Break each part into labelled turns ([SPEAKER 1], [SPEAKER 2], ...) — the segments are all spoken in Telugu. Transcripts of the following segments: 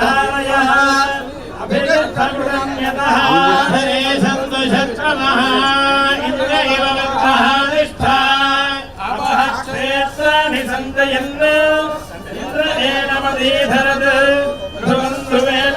[SPEAKER 1] ధారయ అభిగతముడన్యతరే సంతోషక్రమః ఇంద్ర ఇవ వక్రనిష్ట అపహ క్షేత్రాని సంతయన్న ఇంద్ర ఏనమదీధరద ధ్రువం ధ్రువేణ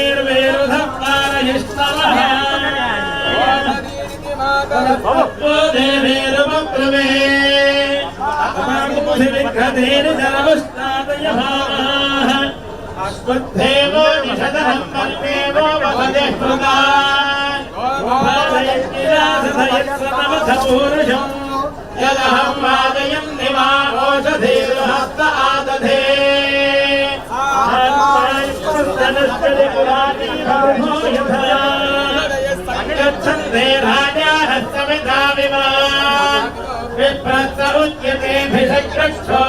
[SPEAKER 1] देवेरमप्रमे अपरागुमुधिविघ्रतेन सर्वस्तादयभावाः अश्वत्थेवो निषदहं मन्येवो आदधे आत्मायुष्टनश्चलिपुराणि भिषकृक्षोहामीव चातनः